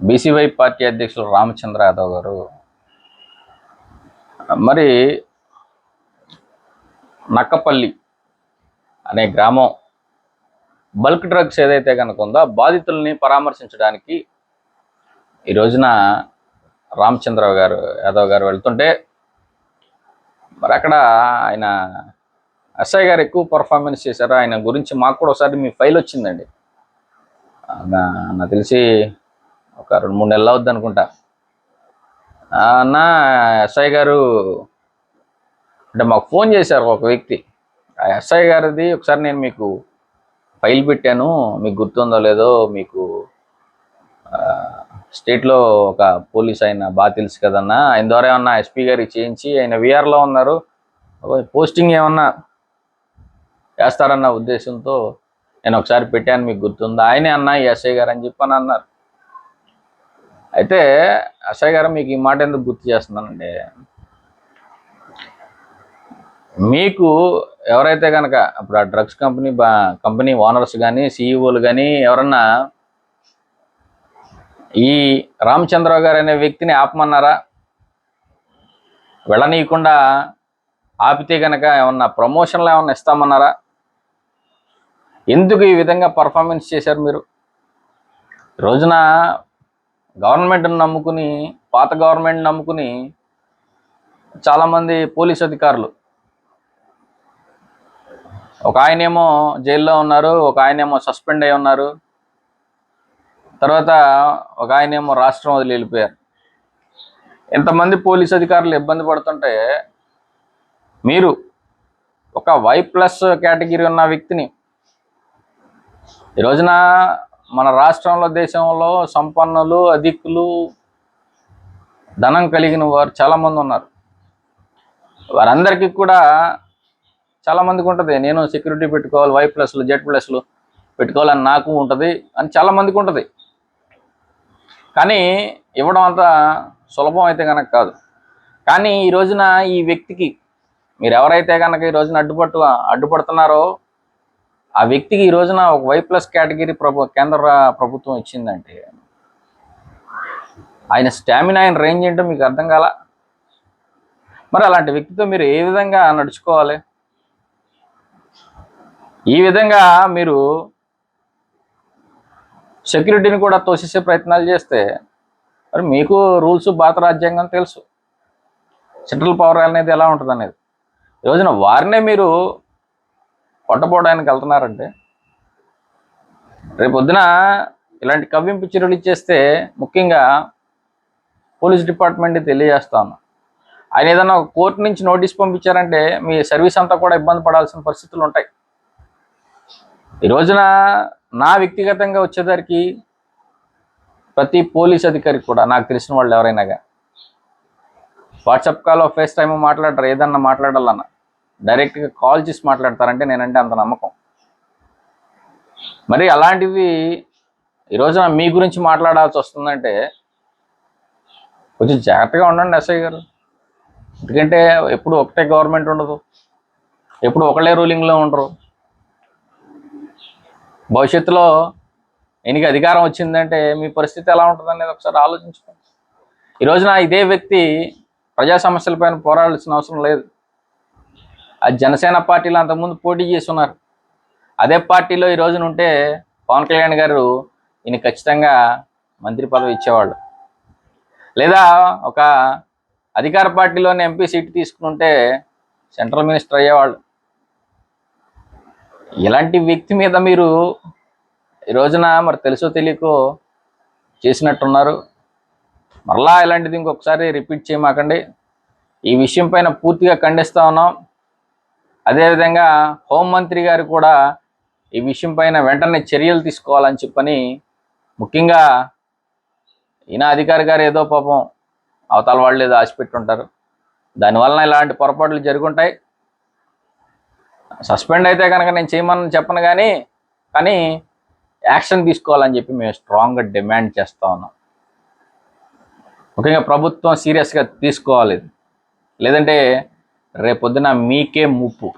BCY party అధ్యక్షులు రామచంద్ర యాదవ్ గారు. మరి నక్కపల్లి అనే గ్రామం బల్క్ డ్రగ్స్ ఏదైతే కనుక ఉందో బాధితుల్ని పరామర్శించడానికి ఈ రోజున రామచంద్ర గారు యాదవ్ గారు వెళ్తుంటే మరి అక్కడ ఆయన ఎస్ఐ గారు ఎక్కువ పర్ఫార్మెన్స్ చేశారు. ఆయన గురించి మాకు కూడా ఒకసారి మీ ఫైల్ వచ్చిందండి. నాకు తెలిసి ఒక రెండు మూడు నెలలు అవుద్ది అనుకుంటా. ఆ, అన్న ఎస్ఐ గారు అంటే మాకు ఫోన్ చేశారు ఒక వ్యక్తి. ఆ ఎస్ఐ గారిది ఒకసారి నేను మీకు ఫైల్ పెట్టాను. మీకు గుర్తుందో లేదో మీకు స్టేట్లో ఒక పోలీస్ ఆయన బాగా తెలుసు కదన్నా. ఆయన ద్వారా ఏమన్నా ఎస్పీ గారికి చేయించి ఆయన విఆర్లో ఉన్నారు. పోస్టింగ్ ఏమన్నా వేస్తారన్న ఉద్దేశంతో నేను ఒకసారి పెట్టాను. మీకు గుర్తుందా? ఆయనే అన్న ఈ ఎస్ఐ గారు అని చెప్పని అన్నారు. అయితే ఎస్ఐ గారు మీకు ఈ మాట ఎందుకు గుర్తు చేస్తున్నానండి? మీకు ఎవరైతే కనుక ఇప్పుడు ఆ డ్రగ్స్ కంపెనీ కంపెనీ ఓనర్స్ కానీ సీఈఓలు కానీ ఎవరన్నా ఈ రామచంద్రరావు గారు అనే వ్యక్తిని ఆపమన్నారా? వెళ్ళనీయకుండా ఆపితే కనుక ఏమన్నా ప్రమోషన్లు ఏమన్నా ఇస్తామన్నారా? ఎందుకు ఈ విధంగా పర్ఫార్మెన్స్ చేశారు మీరు? రోజున గవర్నమెంట్ని నమ్ముకుని పాత గవర్నమెంట్ నమ్ముకుని చాలామంది పోలీస్ అధికారులు. ఒక ఆయనేమో జైల్లో ఉన్నారు ఒక ఆయనేమో సస్పెండ్ అయి ఉన్నారు. తర్వాత ఒక ఆయనేమో రాష్ట్రం వదిలి వెళ్ళిపోయారు. ఎంతమంది పోలీస్ అధికారులు ఇబ్బంది పడుతుంటే మీరు ఒక వై ప్లస్ కేటగిరీ ఉన్న వ్యక్తిని ఈ రోజున మన రాష్ట్రంలో దేశంలో సంపన్నులు అధికులు ధనం కలిగిన వారు చాలామంది ఉన్నారు. వారందరికీ కూడా చాలామందికి ఉంటుంది. నేను సెక్యూరిటీ పెట్టుకోవాలి వై ప్లస్లు జెడ్ ప్లస్లు పెట్టుకోవాలని నాకు ఉంటుంది అని చాలామందికి ఉంటుంది. కానీ ఇవ్వడం అంత సులభం అయితే కనుక కాదు. కానీ ఈ రోజున ఈ వ్యక్తికి మీరు ఎవరైతే కనుక ఈ రోజున అడ్డుపట్టు అడ్డుపడుతున్నారో ఆ వ్యక్తికి ఈ రోజున ఒక వై ప్లస్ కేటగిరీ ప్రభు కేంద్ర ప్రభుత్వం ఇచ్చిందంటే ఆయన స్టామినా ఆయన రేంజ్ ఏంటో మీకు అర్థం కాల? మరి అలాంటి వ్యక్తితో మీరు ఏ విధంగా నడుచుకోవాలి? ఈ విధంగా మీరు సెక్యూరిటీని కూడా తోసేసే ప్రయత్నాలు చేస్తే మరి మీకు రూల్స్ భారత రాజ్యాంగం తెలుసు. సెంట్రల్ పవర్ అనేది ఎలా ఉంటుంది అనేది ఈ రోజున వారినే మీరు కొట్టపోవడానికి వెళ్తున్నారంటే రేపొద్దున ఇలాంటి కవ్వింపు చర్యలు ఇచ్చేస్తే ముఖ్యంగా పోలీస్ డిపార్ట్మెంట్ తెలియజేస్తా ఉన్నా. ఆయన ఏదైనా ఒక కోర్టు నుంచి నోటీస్ పంపించారంటే మీ సర్వీస్ అంతా కూడా ఇబ్బంది పడాల్సిన పరిస్థితులు ఉంటాయి. ఈ రోజున నా వ్యక్తిగతంగా వచ్చేసరికి ప్రతి పోలీస్ అధికారికి కూడా నాకు తెలిసిన వాళ్ళు ఎవరైనా కానీ వాట్సాప్ కాల్ ఫేస్ టైమ్ మాట్లాడరు ఏదన్నా మాట్లాడాలన్నా డైరెక్ట్గా కాల్ చేసి మాట్లాడతారంటే నేనంటే అంత నమ్మకం. మరి అలాంటివి ఈ రోజున మీ గురించి మాట్లాడాల్సి వస్తుందంటే కొంచెం జాగ్రత్తగా ఉండండి ఎస్ఐ గారు. ఎందుకంటే ఎప్పుడు ఒకటే గవర్నమెంట్ ఉండదు. ఎప్పుడు ఒకళ్ళే రూలింగ్లో ఉండరు. భవిష్యత్తులో ఎన్నిక అధికారం వచ్చిందంటే మీ పరిస్థితి ఎలా ఉంటుంది అనేది ఒకసారి ఆలోచించుకోండి. ఈ రోజున ఇదే వ్యక్తి ప్రజా సమస్యలపైన పోరాడాల్సిన అవసరం లేదు. ఆ జనసేన పార్టీలో అంతకుముందు పోటీ చేస్తున్నారు. అదే పార్టీలో ఈ రోజున ఉంటే పవన్ కళ్యాణ్ గారు ఈయన ఖచ్చితంగా మంత్రి పదవి ఇచ్చేవాళ్ళు. లేదా ఒక అధికార పార్టీలోని ఎంపీ సీట్ తీసుకుంటే సెంట్రల్ మినిస్టర్ అయ్యేవాళ్ళు. ఇలాంటి వ్యక్తి మీద మీరు ఈ రోజున మరి తెలుసో తెలియకో చేసినట్టున్నారు. మరలా ఇలాంటిది ఇంకొకసారి రిపీట్ చేయమాకండి. ఈ విషయం పైన పూర్తిగా ఖండిస్తూ ఉన్నాం. అదేవిధంగా హోంమంత్రి గారు కూడా ఈ విషయం పైన వెంటనే చర్యలు తీసుకోవాలని చెప్పని ముఖ్యంగా ఈయన అధికారి గారు ఏదో పాపం అవతల వాళ్ళు ఏదో ఆశపెట్టి ఉంటారు దానివలన ఇలాంటి పొరపాట్లు జరుగుంటాయి. సస్పెండ్ అయితే కనుక నేను చేయమని చెప్పను కానీ కానీ యాక్షన్ తీసుకోవాలని చెప్పి మేము స్ట్రాంగ్గా డిమాండ్ చేస్తా ఉన్నాం. ముఖ్యంగా ప్రభుత్వం సీరియస్గా తీసుకోవాలి. లేదంటే రేపొద్దున మీకే ముప్పు